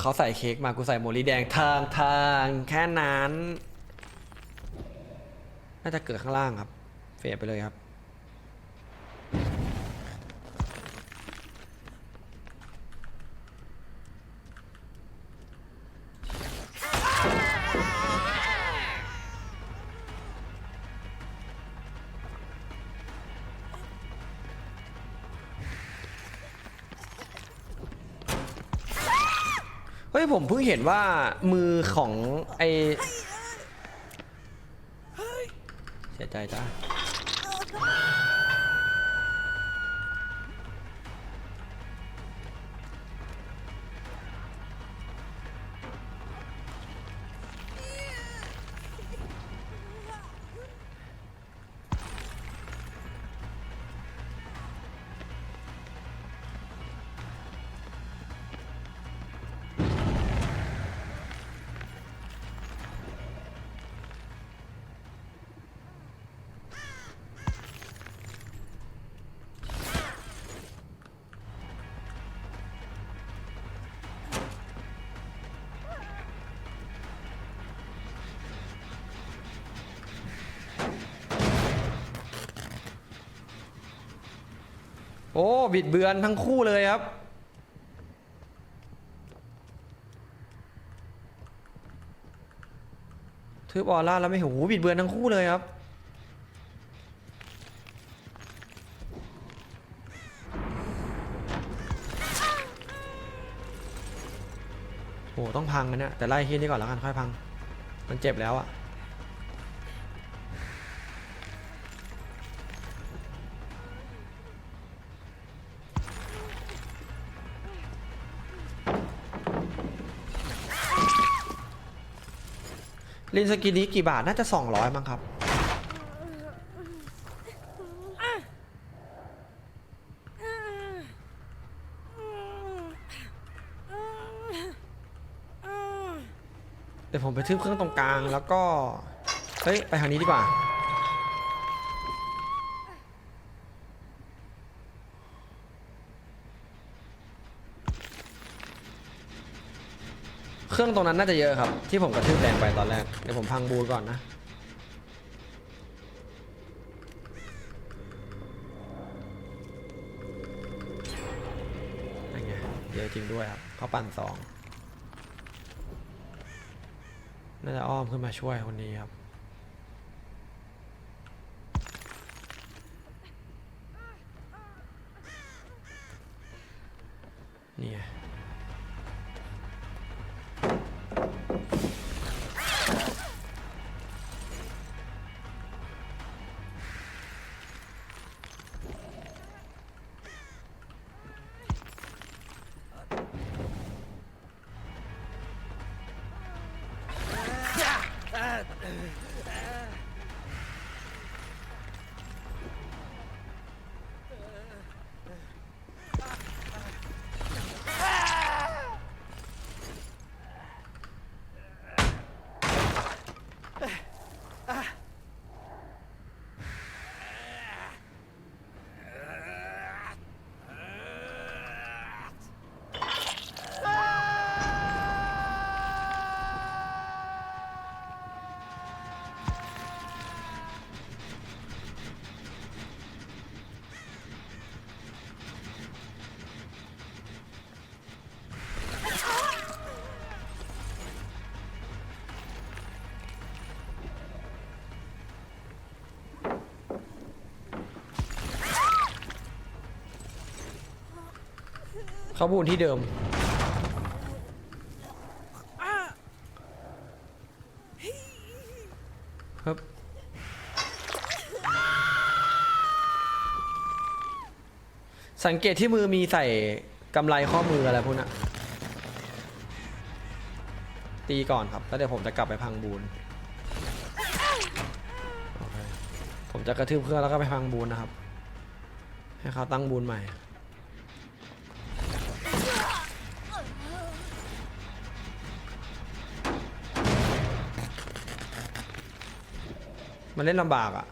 เขาใส่เค้กมากูใส่โมลีแดงทางทางแค่นั้น น่าจะเกิดข้างล่างครับ เฟดไปเลยครับเฮ้ยผมเพิ่งเห็นว่ามือของไอเสียใจจ้า อ้บิดเบือนทั้งคู่เลยครับ ทืบออร่าแล้วไม่โหบิดเบือนทั้งคู่เลยครับโอ้ต้องพังกันเนี่ยแต่ไล่ที่นี่ก่อนแล้วกันค่อยพัง มันเจ็บแล้วอะ ลินสกินนี้กี่บาท น่าจะ 200 มั้งครับ เดี๋ยวผมไปทึบเครื่องตรงกลางแล้วก็ เฮ้ย ไปทางนี้ดีกว่า รื่องตรงนั้นน่าจะเยอะครับ ที่ผมกระทืบแรงไปตอนแรก เดี๋ยวผมพังบูก่อนนะ นั่นไงเยอะจริงด้วยครับ เขาปั่นสอง น่าจะอ้อมขึ้นมาช่วยคนนี้ครับ นี่ไง เขาบูนที่เดิม ครับ สังเกตที่มือมีใส่กำไรข้อมืออะไรพวกนั้นตีก่อนครับ แล้วเดี๋ยวผมจะกลับไปพังบูน ผมจะกระทืบเครื่อแล้วก็ไปพังบูนนะครับ ให้เขาตั้งบูนใหม่ มันเล่นลำบากอะ่ะ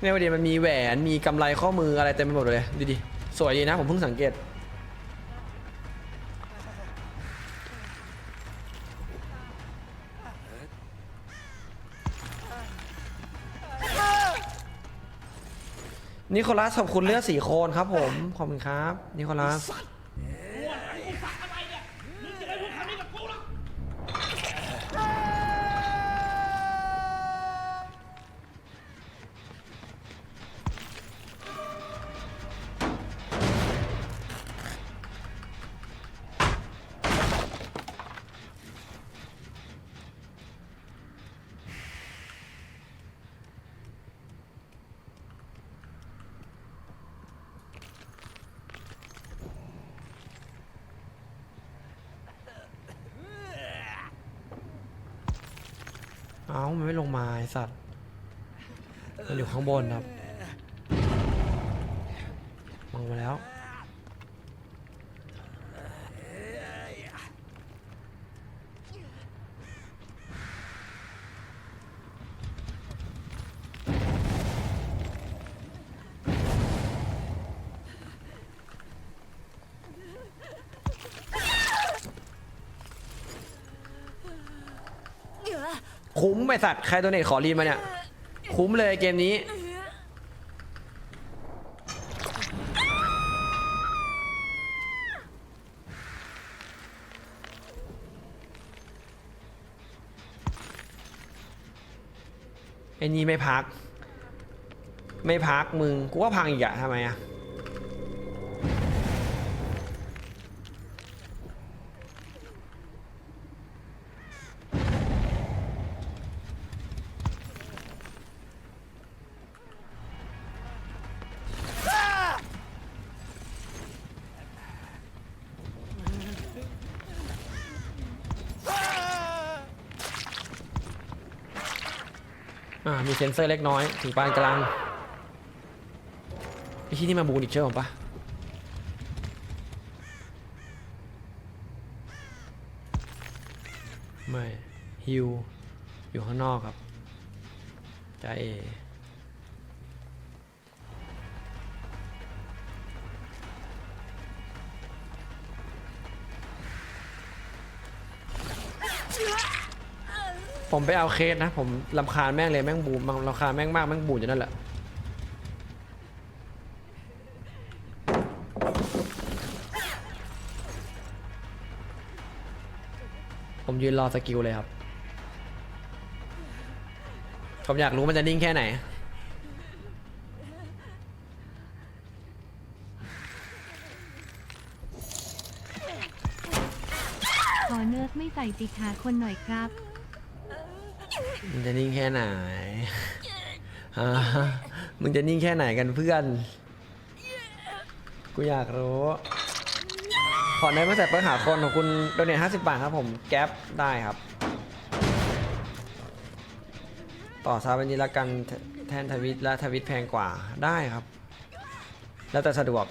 เนี่ยพอดีมันมีแหวนมีกำไรข้อมืออะไรเต็มไปหมดเลยดูดิ สวยดีนะ ผมเพิ่งสังเกต นิโคลัสขอบคุณเลือดสีโคนครับผม ขอบคุณครับ นิโคลัส เอ้ามันไม่ลงมาไอสัตว์มันอยู่ข้างบนครับมองมาแล้ว คุ้มไอสัตว์ใครตัวเนตขอรีนมาเนี่ย คุ้มเลยเกมนี้ ไอ้นี่ไม่พัก ไม่พักมึง กูว่าพังอีกอะทำไมอะ มีเซนเซอร์เล็กน้อยถึงปานกลางไอ้ที่นี่มาบูนอีกเชื่อผมปะไม่ฮิวอยู่ข้างนอกครับใจเอ ผมไปเอาเคสนะ ผมลำคาญแม่งเลยแม่งบูมลำคาญแม่งมากแม่งบูนอยู่นั่นแหละผมยืนรอสกิลเลยครับ ผมอยากรู้มันจะนิ่งแค่ไหน ขอเนิร์ดไม่ใส่ติดหาคนหน่อยครับ มันจะนิ่งแค่ไหนฮะมึงจะนิ่งแค่ไหนกันเพื่อน กูอยากรู้ ขอเนยมาใส่เปิ้ลหาคนของคุณโดเนทห้าสิบบาทครับผม แก๊ปได้ครับ ต่อซาบันนี้ละกันแทแทนทวิตและทวิตแพงกว่าได้ครับ แล้วแต่สะดวก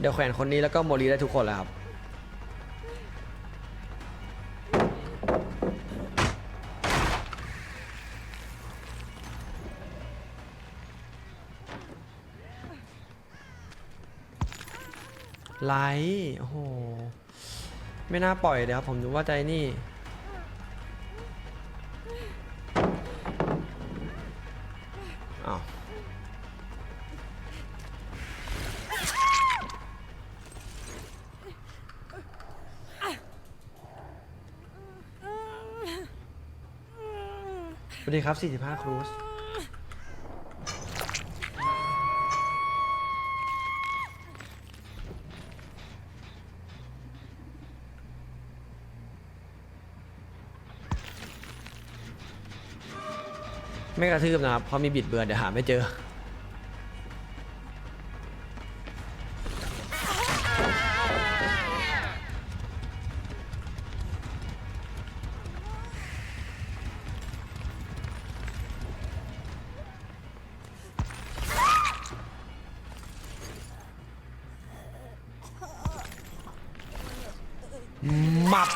เดี๋ยวแขวนคนนี้แล้วก็โมลีได้ทุกคนแล้วครับไลท์โอ้โห ไม่น่าปล่อยเลยครับ ผมดูว่าใจนี่ อ้าว วัสดีครับ 45 ครูสไม่กระทืบนะครับเพราะมีบิดเบือนเดี๋ยวหาไม่เจอ มับ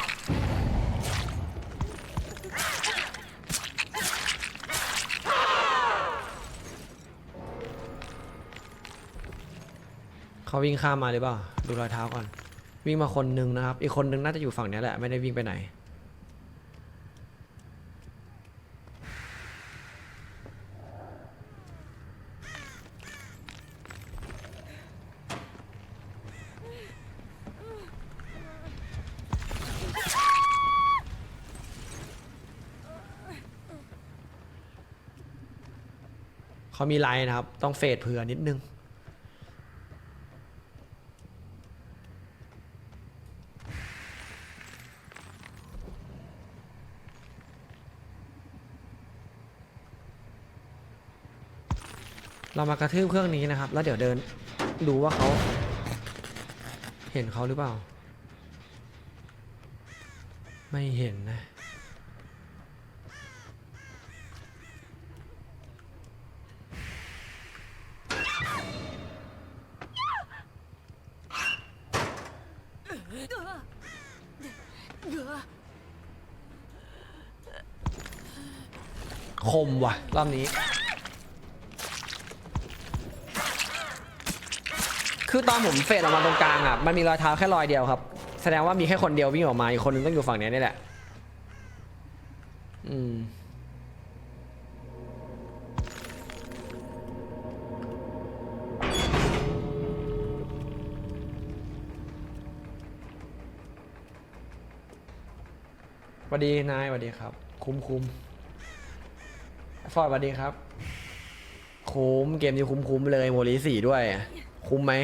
เขาวิ่งข้ามมาหรือเปล่า ดูรอยเท้าก่อน วิ่งมาคนนึงนะครับ อีกคนนึงน่าจะอยู่ฝั่งนี้แหละ ไม่ได้วิ่งไปไหน เขามีไลน์นะครับ ต้องเฟดเผื่อนิดนึง เรามากระทืบเครื่องนี้นะครับ แล้วเดี๋ยวเดินดูว่าเขาเห็นเขาหรือเปล่า ไม่เห็นนะ คม ว่ะ รอบนี้ คือตอนผมเฟดออกมาตรงกลางอะ มันมีรอยเท้าแค่รอยเดียวครับ แสดงว่ามีแค่คนเดียววิ่งออกมา อีกคนนึงต้องอยู่ฝั่งนี้นี่แหละ อืมสวัสดีนายสวัสดีครับ คุ้มคุ้ม ฟอร์ดสวัสดีครับ คุ้มเกมนี้คุ้มคุ้มเลยโมลีสี่ด้วย คุ้มไหม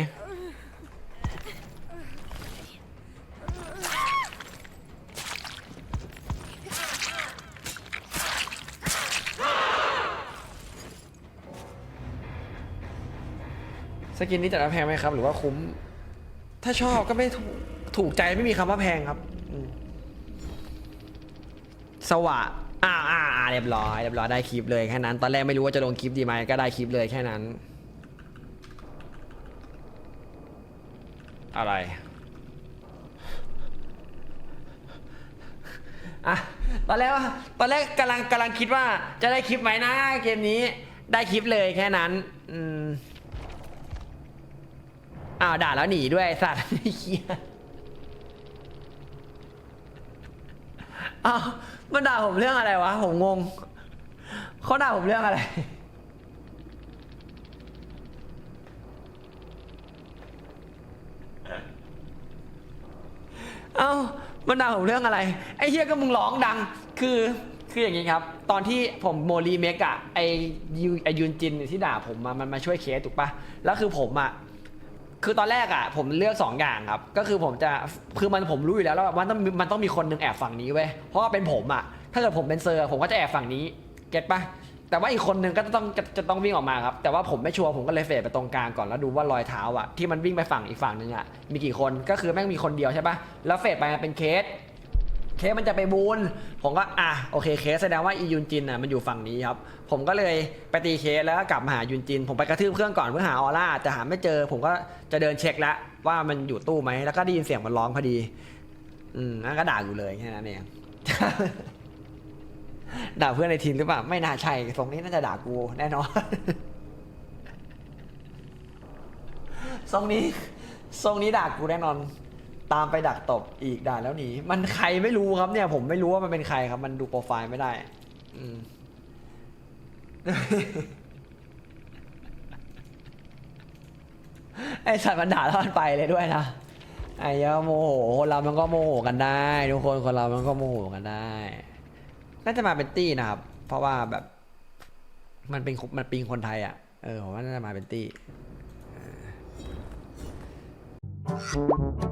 สกินนี้จัดว่าแพงไหมครับ หรือว่าคุ้ม ถ้าชอบก็ไม่ถูกถูกใจไม่มีคำว่าแพงครับสวะ อ่าอ่าอ่าเรียบร้อยเรียบร้อยได้คลิปเลยแค่นั้น ตอนแรกไม่รู้ว่าจะลงคลิปดีไหมก็ได้คลิปเลยแค่นั้น อะไรอะตอนแรกว่าตอนแรกกำลังกำลังคิดว่าจะได้คลิปไหมนะเกมนี้ได้คลิปเลยแค่นั้นอืมอ้าวด่าแล้วหนีด้วยสัตว์เหี้ยอ้าว มันด่าผมเรื่องอะไรวะ ผมงง เขาด่าผมเรื่องอะไร เอ้า มันด่าผมเรื่องอะไร ไอ้เฮียก็มึงร้องดัง คือ คืออย่างนี้ครับ ตอนที่ผมโมรีเมกอะไอยูไอยุนจินที่ด่าผมมามันมาช่วยเคสถูกปะแล้วคือผมอะ คือตอนแรกอะผมเลือกสองอย่างครับ ก็คือผมจะคือมันผมรู้อยู่แล้วว่ามันต้องมันต้องมีคนหนึงแอบฝั่งนี้เว้ยเพราะว่าเป็นผมอะถ้าเกิดผมเป็นเซอร์ผมก็จะแอบฝั่งนี้เก็ตปะแต่ว่าอีกคนหนึงก็จะต้องจะจะต้องวิ่งออกมาครับแต่ว่าผมไม่ชัวร์ผมก็เลยเฟดไปตรงกลางก่อนแล้วดูว่ารอยเท้าอะที่มันวิ่งไปฝั่งอีกฝั่งหนึงอะมีกี่คนก็คือแม่งมีคนเดียวใช่ปะแล้วเฟดไปมันเป็นเคส เคสมันจะไปบูนผมก็อะโอเคเคสแสดงว่าอียุนจินอะมันอยู่ฝั่งนี้ครับ ผมก็เลยไปตีเคสแล้วก็กลับมาหายุนจิน ผมไปกระทืบเครื่องก่อนเพื่อหาออร่าแต่หาไม่เจอ ผมก็จะเดินเช็คแล้วว่ามันอยู่ตู้ไหมแล้วก็ได้ยินเสียงมันร้องพอดี อืมนั่นก็ด่าอยู่เลยแค่นั้นเอง ด่าเพื่อนในทีมหรือเปล่าไม่น่าใช่ตรงนี้น่าจะด่ากูแน่นอนทรงนี้ทรงนี้ด่ากูแน่นอน ตามไปดักตบอีกด่าแล้วหนีมันใครไม่รู้ครับเนี่ย ผมไม่รู้ว่ามันเป็นใครครับ มันดูโปรไฟล์ไม่ได้ อืม ไอสัตว์มันด่าแล้วมันไปเลยด้วยนะไอ้เหี้ยโมโหคนเรามันก็โมโหกันได้ทุกคนคนเรามันก็โมโหกันได้ น่าจะมาเป็นตี้นะครับ เพราะว่าแบบ มันเป็นมันปิงคนไทยอะเออผมว่าน่าจะมาเป็นตี้ you